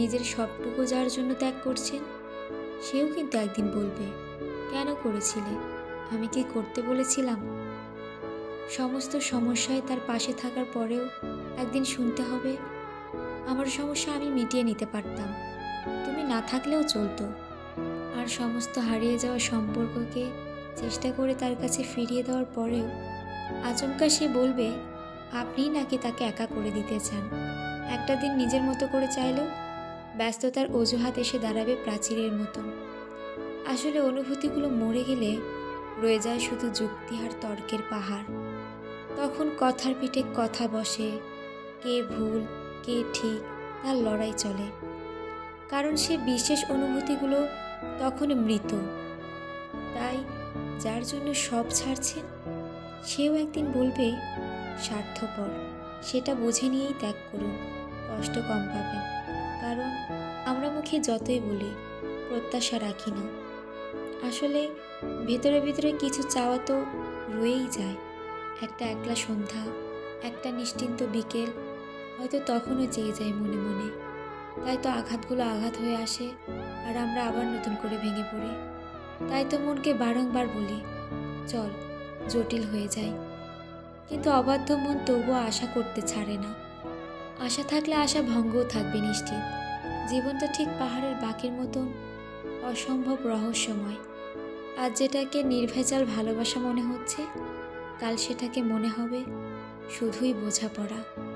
নিজের সবটুকু যার জন্য ত্যাগ করছেন, সেও কিন্তু একদিন বলবে, কেন করেছিলে? আমি কি করতে বলেছিলাম? সমস্ত সমস্যায় তার পাশে থাকার পরেও একদিন শুনতে হবে, আমার সমস্যা আমি মিটিয়ে নিতে পারতাম। তুমি না থাকলেও চলতো। আর সমস্ত হারিয়ে যাওয়া সম্পর্ককে চেষ্টা করে তার কাছে ফিরিয়ে দেওয়ার পরেও আচমকা সে বলবে, আপনিই নাকি তাকে একা করে দিতে চান? একটা দিন নিজের মতো করে চাইলেও ব্যস্ততার অজুহাত এসে দাঁড়াবে প্রাচীরের মতন আসলে অনুভূতিগুলো মরে গেলে রয়ে যায় শুধু যুক্তি আর তর্কের পাহাড়। তখন কথার পিঠে কথা বসে, কে ভুল, কে ঠিক, তার লড়াই চলে। কারণ সে বিশেষ অনুভূতিগুলো তখন মৃত। তাই যার জন্য সব ছাড়ছেন, সেও একদিন বলবে, স্বার্থপর। সেটা বুঝে নিয়েই ত্যাগ করুন, কষ্ট কম পাবেন। কারণ আমরা মুখে যতই বলি, প্রত্যাশা রাখি না। আসলে ভেতরে ভেতরে কিছু চাওয়া তো রয়েই যায়। একটা একলা সন্ধ্যা, একটা নিশ্চিন্ত বিকেল হয়তো তখনও চেয়ে যায় মনে মনে। তাই তো আঘাতগুলো আঘাত হয়ে আসে আর আমরা আবার নতুন করে ভেঙে পড়ি। তাই তো মনকে বারংবার বলি, চল, জটিল হয়ে যায় কিন্তু অবাধ্য মন তবুও আশা করতে ছাড়ে না। আশা থাকলে আশা ভঙ্গও থাকবে নিশ্চিত। জীবনটা ঠিক পাহাড়ের বাকির মতন, অসম্ভব রহস্যময়। আজ যেটাকে নির্ভেজাল ভালোবাসা মনে হচ্ছে, কাল সেটাকে মনে হবে শুধুই বোঝাপড়া।